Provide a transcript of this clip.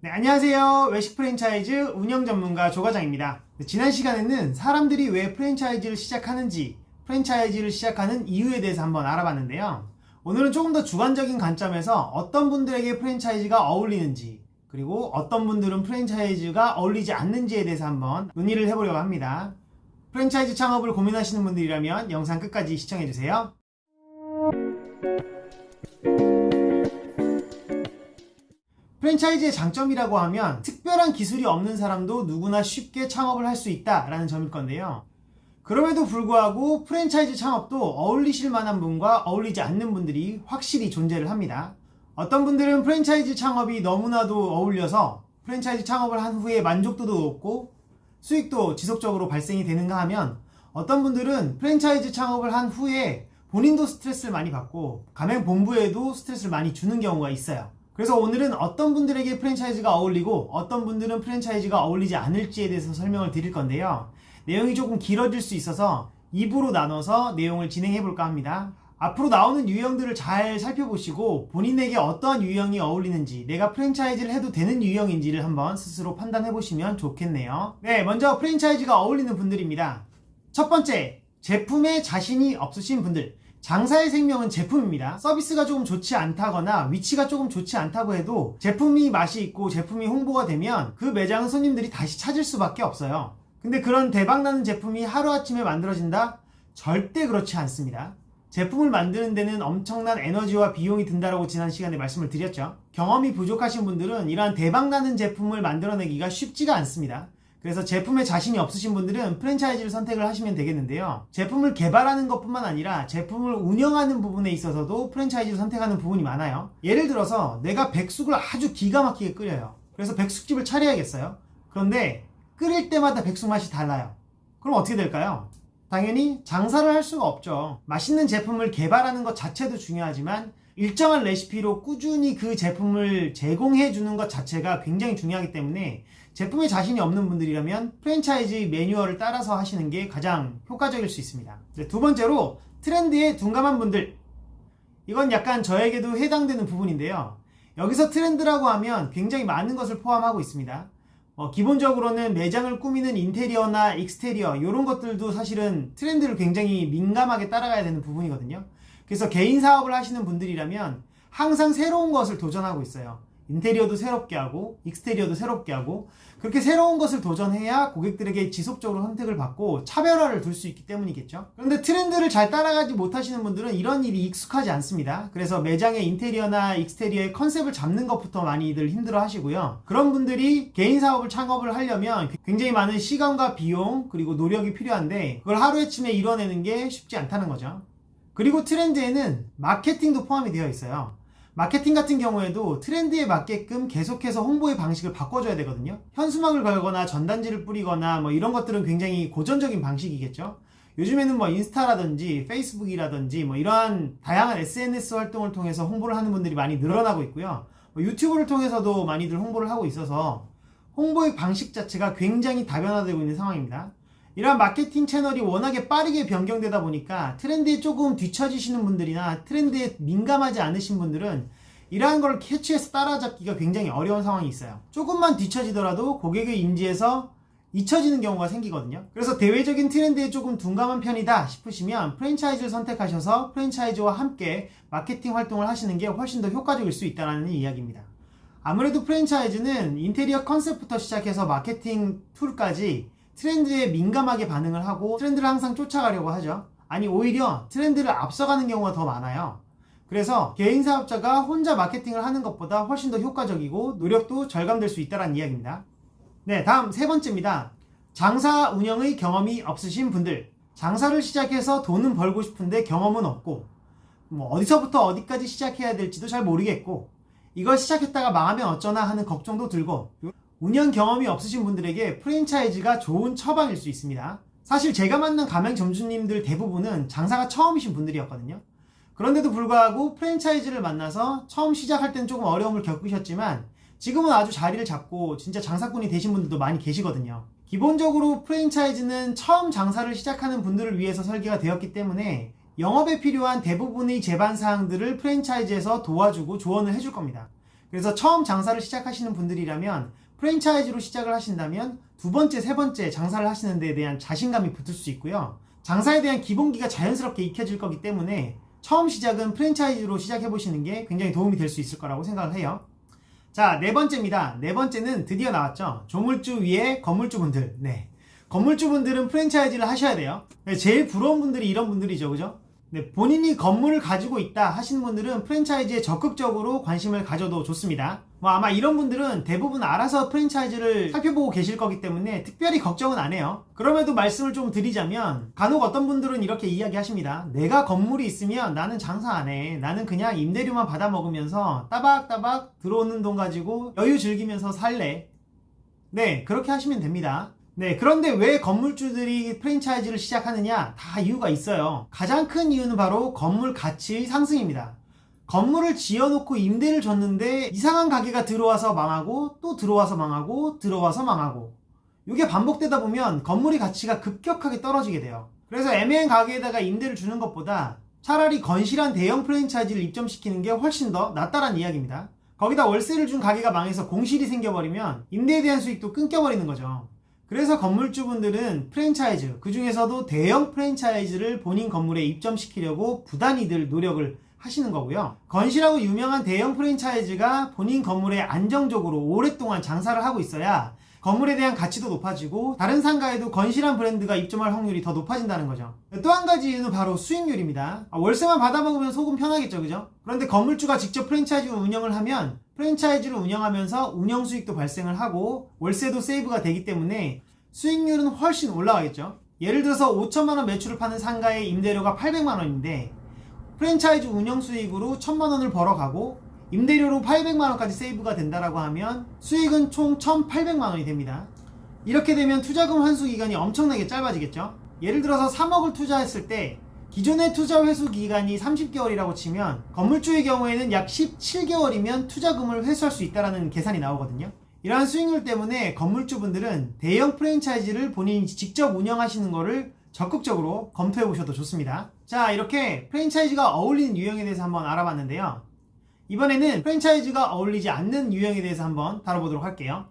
네, 안녕하세요. 외식 프랜차이즈 운영 전문가 조과장입니다. 네, 지난 시간에는 사람들이 왜 프랜차이즈를 시작하는지, 프랜차이즈를 시작하는 이유에 대해서 한번 알아봤는데요. 오늘은 조금 더 주관적인 관점에서 어떤 분들에게 프랜차이즈가 어울리는지, 그리고 어떤 분들은 프랜차이즈가 어울리지 않는지에 대해서 한번 논의를 해보려고 합니다. 프랜차이즈 창업을 고민하시는 분들이라면 영상 끝까지 시청해주세요. 프랜차이즈의 장점이라고 하면 특별한 기술이 없는 사람도 누구나 쉽게 창업을 할 수 있다라는 점일 건데요. 그럼에도 불구하고 프랜차이즈 창업도 어울리실 만한 분과 어울리지 않는 분들이 확실히 존재를 합니다. 어떤 분들은 프랜차이즈 창업이 너무나도 어울려서 프랜차이즈 창업을 한 후에 만족도도 높고 수익도 지속적으로 발생이 되는가 하면 어떤 분들은 프랜차이즈 창업을 한 후에 본인도 스트레스를 많이 받고 가맹 본부에도 스트레스를 많이 주는 경우가 있어요. 그래서 오늘은 어떤 분들에게 프랜차이즈가 어울리고 어떤 분들은 프랜차이즈가 어울리지 않을지에 대해서 설명을 드릴 건데요. 내용이 조금 길어질 수 있어서 2부로 나눠서 내용을 진행해 볼까 합니다. 앞으로 나오는 유형들을 잘 살펴보시고 본인에게 어떠한 유형이 어울리는지 내가 프랜차이즈를 해도 되는 유형인지를 한번 스스로 판단해 보시면 좋겠네요. 네, 먼저 프랜차이즈가 어울리는 분들입니다. 첫 번째, 제품에 자신이 없으신 분들. 장사의 생명은 제품입니다. 서비스가 조금 좋지 않다거나 위치가 조금 좋지 않다고 해도 제품이 맛이 있고 제품이 홍보가 되면 그 매장은 손님들이 다시 찾을 수밖에 없어요. 근데 그런 대박나는 제품이 하루아침에 만들어진다? 절대 그렇지 않습니다. 제품을 만드는 데는 엄청난 에너지와 비용이 든다라고 지난 시간에 말씀을 드렸죠. 경험이 부족하신 분들은 이러한 대박나는 제품을 만들어내기가 쉽지가 않습니다. 그래서 제품에 자신이 없으신 분들은 프랜차이즈를 선택을 하시면 되겠는데요. 제품을 개발하는 것뿐만 아니라 제품을 운영하는 부분에 있어서도 프랜차이즈를 선택하는 부분이 많아요. 예를 들어서 내가 백숙을 아주 기가 막히게 끓여요. 그래서 백숙집을 차려야겠어요. 그런데 끓일 때마다 백숙 맛이 달라요. 그럼 어떻게 될까요? 당연히 장사를 할 수가 없죠. 맛있는 제품을 개발하는 것 자체도 중요하지만 일정한 레시피로 꾸준히 그 제품을 제공해 주는 것 자체가 굉장히 중요하기 때문에 제품에 자신이 없는 분들이라면 프랜차이즈 매뉴얼을 따라서 하시는 게 가장 효과적일 수 있습니다. 네, 두 번째로 트렌드에 둔감한 분들. 이건 약간 저에게도 해당되는 부분인데요. 여기서 트렌드라고 하면 굉장히 많은 것을 포함하고 있습니다. 어, 기본적으로는 매장을 꾸미는 인테리어나 익스테리어 이런 것들도 사실은 트렌드를 굉장히 민감하게 따라가야 되는 부분이거든요. 그래서 개인 사업을 하시는 분들이라면 항상 새로운 것을 도전하고 있어요. 인테리어도 새롭게 하고 익스테리어도 새롭게 하고 그렇게 새로운 것을 도전해야 고객들에게 지속적으로 선택을 받고 차별화를 둘 수 있기 때문이겠죠. 그런데 트렌드를 잘 따라가지 못하시는 분들은 이런 일이 익숙하지 않습니다. 그래서 매장의 인테리어나 익스테리어의 컨셉을 잡는 것부터 많이들 힘들어 하시고요. 그런 분들이 개인 사업을 창업을 하려면 굉장히 많은 시간과 비용 그리고 노력이 필요한데 그걸 하루에침에 이뤄내는 게 쉽지 않다는 거죠. 그리고 트렌드에는 마케팅도 포함이 되어 있어요. 마케팅 같은 경우에도 트렌드에 맞게끔 계속해서 홍보의 방식을 바꿔줘야 되거든요. 현수막을 걸거나 전단지를 뿌리거나 뭐 이런 것들은 굉장히 고전적인 방식이겠죠. 요즘에는 뭐 인스타라든지 페이스북이라든지 뭐 이러한 다양한 SNS 활동을 통해서 홍보를 하는 분들이 많이 늘어나고 있고요. 뭐 유튜브를 통해서도 많이들 홍보를 하고 있어서 홍보의 방식 자체가 굉장히 다변화되고 있는 상황입니다. 이러한 마케팅 채널이 워낙에 빠르게 변경되다 보니까 트렌드에 조금 뒤처지시는 분들이나 트렌드에 민감하지 않으신 분들은 이러한 걸 캐치해서 따라잡기가 굉장히 어려운 상황이 있어요. 조금만 뒤처지더라도 고객의 인지에서 잊혀지는 경우가 생기거든요. 그래서 대외적인 트렌드에 조금 둔감한 편이다 싶으시면 프랜차이즈를 선택하셔서 프랜차이즈와 함께 마케팅 활동을 하시는 게 훨씬 더 효과적일 수 있다는 이야기입니다. 아무래도 프랜차이즈는 인테리어 컨셉부터 시작해서 마케팅 툴까지 트렌드에 민감하게 반응을 하고 트렌드를 항상 쫓아가려고 하죠. 아니 오히려 트렌드를 앞서가는 경우가 더 많아요. 그래서 개인 사업자가 혼자 마케팅을 하는 것보다 훨씬 더 효과적이고 노력도 절감될 수 있다는 이야기입니다. 네, 다음 세 번째입니다. 장사 운영의 경험이 없으신 분들. 장사를 시작해서 돈은 벌고 싶은데 경험은 없고, 뭐 어디서부터 어디까지 시작해야 될지도 잘 모르겠고, 이걸 시작했다가 망하면 어쩌나 하는 걱정도 들고, 운영 경험이 없으신 분들에게 프랜차이즈가 좋은 처방일 수 있습니다. 사실 제가 만난 가맹 점주님들 대부분은 장사가 처음이신 분들이었거든요. 그런데도 불구하고 프랜차이즈를 만나서 처음 시작할 때는 조금 어려움을 겪으셨지만 지금은 아주 자리를 잡고 진짜 장사꾼이 되신 분들도 많이 계시거든요. 기본적으로 프랜차이즈는 처음 장사를 시작하는 분들을 위해서 설계가 되었기 때문에 영업에 필요한 대부분의 제반 사항들을 프랜차이즈에서 도와주고 조언을 해줄 겁니다. 그래서 처음 장사를 시작하시는 분들이라면 프랜차이즈로 시작을 하신다면 두 번째, 세 번째 장사를 하시는 데에 대한 자신감이 붙을 수 있고요. 장사에 대한 기본기가 자연스럽게 익혀질 거기 때문에 처음 시작은 프랜차이즈로 시작해 보시는 게 굉장히 도움이 될 수 있을 거라고 생각을 해요. 자, 네 번째입니다. 네 번째는 드디어 나왔죠. 조물주 위에 건물주분들. 네. 건물주분들은 프랜차이즈를 하셔야 돼요. 네, 제일 부러운 분들이 이런 분들이죠. 그죠? 네, 본인이 건물을 가지고 있다 하시는 분들은 프랜차이즈에 적극적으로 관심을 가져도 좋습니다. 뭐 아마 이런 분들은 대부분 알아서 프랜차이즈를 살펴보고 계실 거기 때문에 특별히 걱정은 안 해요. 그럼에도 말씀을 좀 드리자면 간혹 어떤 분들은 이렇게 이야기하십니다. 내가 건물이 있으면 나는 장사 안 해. 나는 그냥 임대료만 받아 먹으면서 따박따박 들어오는 돈 가지고 여유 즐기면서 살래. 네, 그렇게 하시면 됩니다. 네, 그런데 왜 건물주들이 프랜차이즈를 시작하느냐? 다 이유가 있어요. 가장 큰 이유는 바로 건물 가치 상승입니다. 건물을 지어놓고 임대를 줬는데 이상한 가게가 들어와서 망하고 또 들어와서 망하고 들어와서 망하고 이게 반복되다 보면 건물의 가치가 급격하게 떨어지게 돼요. 그래서 애매한 가게에다가 임대를 주는 것보다 차라리 건실한 대형 프랜차이즈를 입점시키는 게 훨씬 더 낫다란 이야기입니다. 거기다 월세를 준 가게가 망해서 공실이 생겨버리면 임대에 대한 수익도 끊겨버리는 거죠. 그래서 건물주분들은 프랜차이즈, 그 중에서도 대형 프랜차이즈를 본인 건물에 입점시키려고 부단히들 노력을 하시는 거고요. 건실하고 유명한 대형 프랜차이즈가 본인 건물에 안정적으로 오랫동안 장사를 하고 있어야 건물에 대한 가치도 높아지고 다른 상가에도 건실한 브랜드가 입점할 확률이 더 높아진다는 거죠. 또 한 가지 이유는 바로 수익률입니다. 아, 월세만 받아먹으면 속은 편하겠죠, 그죠? 그런데 건물주가 직접 프랜차이즈 운영을 하면 프랜차이즈를 운영하면서 운영 수익도 발생을 하고 월세도 세이브가 되기 때문에 수익률은 훨씬 올라가겠죠. 예를 들어서 5천만 원 매출을 파는 상가의 임대료가 800만 원인데 프랜차이즈 운영 수익으로 1000만 원을 벌어가고 임대료로 800만 원까지 세이브가 된다라고 하면 수익은 총 1800만 원이 됩니다. 이렇게 되면 투자금 환수 기간이 엄청나게 짧아지겠죠. 예를 들어서 3억을 투자했을 때 기존의 투자 회수 기간이 30개월이라고 치면 건물주의 경우에는 약 17개월이면 투자금을 회수할 수 있다라는 계산이 나오거든요. 이러한 수익률 때문에 건물주분들은 대형 프랜차이즈를 본인이 직접 운영하시는 것을 적극적으로 검토해 보셔도 좋습니다. 자, 이렇게 프랜차이즈가 어울리는 유형에 대해서 한번 알아봤는데요. 이번에는 프랜차이즈가 어울리지 않는 유형에 대해서 한번 다뤄보도록 할게요.